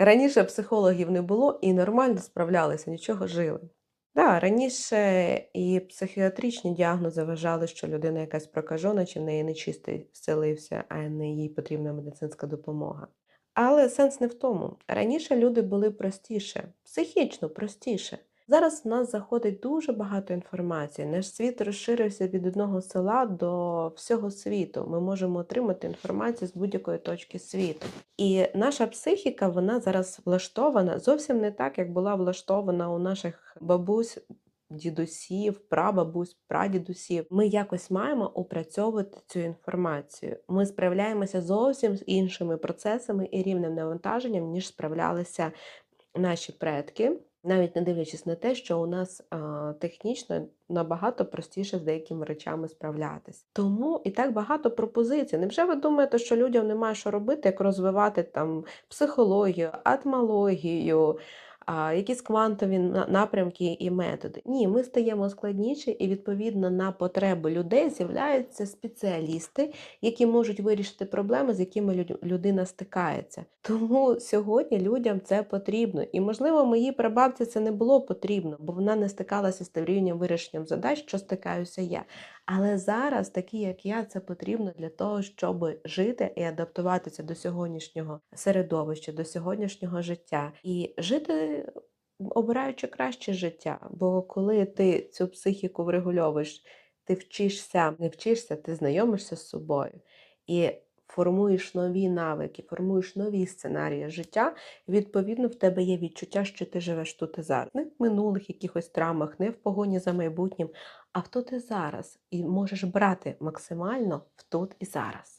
Раніше психологів не було і нормально справлялися, нічого жили. Да, раніше і психіатричні діагнози вважали, що людина якась прокажена, чи в неї нечистий вселився, а не їй потрібна медицинська допомога. Але сенс не в тому. Раніше люди були простіше, психічно простіше. Зараз в нас заходить дуже багато інформації. Наш світ розширився від одного села до всього світу. Ми можемо отримати інформацію з будь-якої точки світу. І наша психіка вона зараз влаштована зовсім не так, як була влаштована у наших бабусь, дідусів, прабабусь, прадідусів. Ми якось маємо опрацьовувати цю інформацію. Ми справляємося зовсім з іншими процесами і рівнем навантаженням, ніж справлялися наші предки. Навіть не дивлячись на те, що у нас а, технічно набагато простіше з деякими речами справлятись. Тому і так багато пропозицій. Невже ви думаєте, що людям немає що робити, як розвивати там психологію, атмологію, якісь квантові напрямки і методи? Ні, ми стаємо складніші, і відповідно на потреби людей з'являються спеціалісти, які можуть вирішити проблеми, з якими людина стикається. Тому сьогодні людям це потрібно. І, можливо, моїй прабабці це не було потрібно, бо вона не стикалася з рівнем вирішенням задач, що стикаюся я. Але зараз, такі як я, це потрібно для того, щоб жити і адаптуватися до сьогоднішнього середовища, до сьогоднішнього життя і жити. Обираючи краще життя, бо коли ти цю психіку врегульовуєш, ти вчишся, не вчишся, ти знайомишся з собою і формуєш нові навики, формуєш нові сценарії життя, відповідно, в тебе є відчуття, що ти живеш тут і зараз. Не в минулих якихось травмах, не в погоні за майбутнім, а в тут і зараз. І можеш брати максимально в тут і зараз.